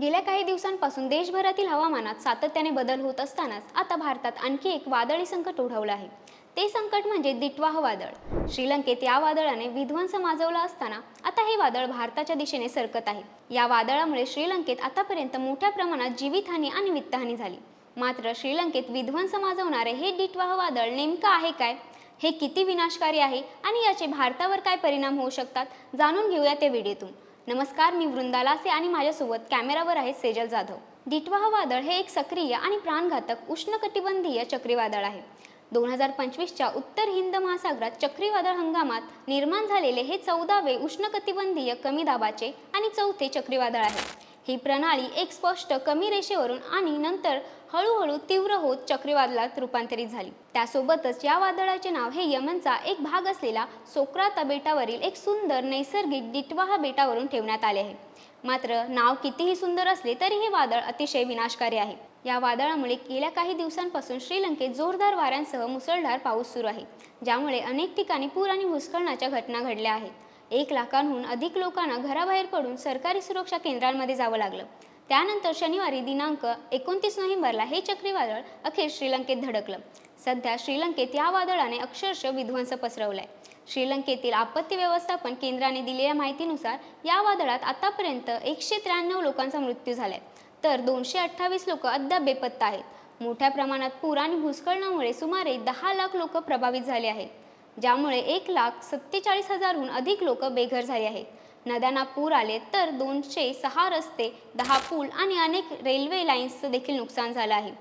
गेल्या काही दिवसांपासून देशभरातील हवामानात सातत्याने बदल होत असतानाच आता भारतात आणखी एक वादळी संकट ओढवलं आहे. ते संकट म्हणजे दिटवाह वादळ श्रीलंकेत या वादळाने विध्वंस माजवला असताना आता हे वादळ भारताच्या दिशेने सरकत आहे. या वादळामुळे श्रीलंकेत आतापर्यंत मोठ्या प्रमाणात जीवितहानी आणि वित्तहानी झाली. मात्र श्रीलंकेत विध्वंस माजवणारे हे डिटवाह वादळ नेमकं आहे काय? हे किती विनाशकारी आहे आणि याचे भारतावर काय परिणाम होऊ शकतात? जाणून घेऊया त्या व्हिडिओतून. नमस्कार मी वृंदा लासे आणि माझ्यासोबत कॅमेरावर आहे सेजल जाधव. डिटवाह वादळ हे एक सक्रिय आणि प्राणघातक उष्णकटिबंधीय चक्रीवादळ आहे. दोन हजार पंचवीसच्या उत्तर हिंद महासागरात चक्रीवादळ हंगामात निर्माण झालेले हे चौदावे उष्णकटिबंधीय कमी दाबाचे आणि चौथे चक्रीवादळ आहे. ही प्रणाली एक स्पष्ट कमी रेषेवरून आणि नंतर हळूहळू तीव्र होत चक्रीवादळात रूपांतरित झाली. त्यासोबतच या वादळाचे नाव हे यमनचा एक भाग असलेला सोक्राता बेटावरील एक सुंदर नैसर्गिक डिटवाहा बेटावरून ठेवण्यात आले आहे. मात्र नाव कितीही सुंदर असले तरी हे वादळ अतिशय विनाशकारी आहे. या वादळामुळे गेल्या काही दिवसांपासून श्रीलंकेत जोरदार वाऱ्यांसह मुसळधार पाऊस सुरू आहे ज्यामुळे अनेक ठिकाणी पूर आणि भूस्खलनाच्या घटना घडल्या आहेत. एक लाखांहून अधिक लोकांना घराबाहेर पडून सरकारी सुरक्षा केंद्रांमध्ये जावं लागलं. त्यानंतर शनिवारी दिनांक एकोणतीस नोव्हेंबरला हे चक्रीवादळ अखेर श्रीलंकेत धडकलं. सध्या श्रीलंकेत या वादळाने अक्षरशः विध्वंस पसरवलाय. श्रीलंकेतील आपत्ती व्यवस्थापन केंद्राने दिलेल्या माहितीनुसार या वादळात आतापर्यंत एकशे त्र्याण्णव लोकांचा मृत्यू झालाय. तर दोनशे अठ्ठावीस लोक अद्याप बेपत्ता आहेत. मोठ्या प्रमाणात पूर आणि भूस्खलनामुळे सुमारे दहा लाख लोक प्रभावित झाले आहेत. ज्यामुळे एक लाख सत्तेचाळीस हजारहून अधिक लोक बेघर झाले आहेत. नद्यांना पूर आले तर दोनशे सहा रस्ते दहा पूल आणि अनेक रेल्वे लाईन्सचं देखील नुकसान झालं आहे.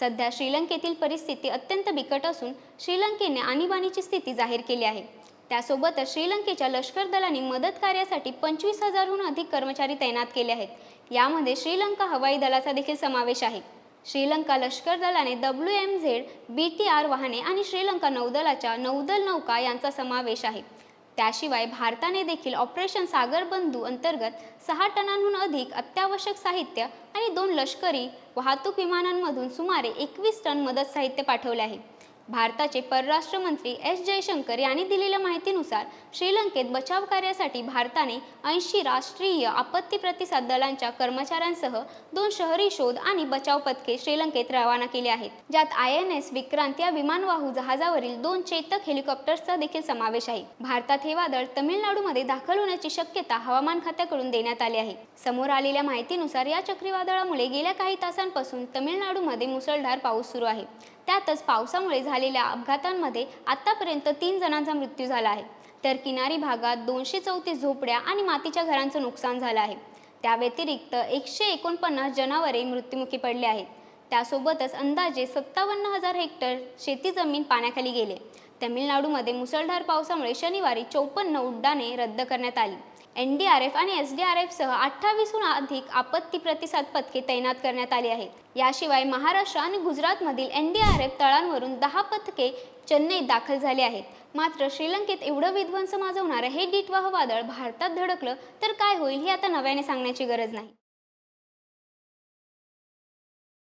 सध्या श्रीलंकेतील परिस्थिती अत्यंत बिकट असून श्रीलंकेने आणीबाणीची स्थिती जाहीर केली आहे. त्यासोबतच श्रीलंकेच्या लष्कर दलाने मदत कार्यासाठी पंचवीस हजारहून अधिक कर्मचारी तैनात केले आहेत. यामध्ये श्रीलंका हवाई दलाचा देखील समावेश आहे. श्रीलंका लष्कर दलाने W M Z B T R वाहने आणि श्रीलंका नौदलाच्या नौदल नौका यांचा समावेश आहे. त्याशिवाय भारताने देखील ऑपरेशन सागर बंधू अंतर्गत सहा टनांहून अधिक अत्यावश्यक साहित्य आणि दोन लष्करी वाहतूक विमानांमधून सुमारे एकवीस टन मदत साहित्य पाठवले आहे. भारताचे परराष्ट्र मंत्री एस जयशंकर यांनी दिलेल्या माहितीनुसार श्रीलंकेत बचाव कार्यासाठी भारताने ऐंशी राष्ट्रीय आपत्ती प्रतिसाद दलांच्या कर्मचाऱ्यांसह दोन शहरी शोध आणि बचाव पथके श्रीलंकेत रवाना केली आहेत. ज्यात आय एन एस विक्रांत या विमानवाहू जहाजावरील दोन चेतक हेलिकॉप्टर्सचा देखील समावेश आहे. भारतात हे वादळ तमिळनाडूमध्ये दाखल होण्याची शक्यता हवामान खात्याकडून देण्यात आली आहे. समोर आलेल्या माहितीनुसार या चक्रीवादळामुळे गेल्या काही तासांपासून तमिळनाडूमध्ये मुसळधार पाऊस सुरू आहे. त्यातच पावसामुळे झालेल्या अपघातांमध्ये आतापर्यंत तीन जणांचा मृत्यू झाला आहे. तर किनारी भागात दोनशे चौतीस झोपड्या आणि मातीच्या घरांचं नुकसान झालं आहे. त्या व्यतिरिक्त एकशे एकोणपन्नास जनावरे मृत्युमुखी पडले आहेत. त्यासोबतच अंदाजे सत्तावन्न हजार हेक्टर शेती जमीन पाण्याखाली गेले. तमिळनाडूमध्ये मुसळधार पावसामुळे शनिवारी चौपन्न उड्डाणे रद्द करण्यात आली. एन डी आर एफ आणि एस डी आर एफसह अठ्ठावीसहून अधिक आपत्ती प्रतिसाद पथके तैनात करण्यात आली आहेत. याशिवाय महाराष्ट्र आणि गुजरातमधील एन डी आर एफ तळांवरून दहा पथके चेन्नईत दाखल झाले आहेत. मात्र श्रीलंकेत एवढं विध्वंस माजवणारं हे डिटवाह वादळ भारतात धडकलं तर काय होईल हे आता नव्याने सांगण्याची गरज नाही.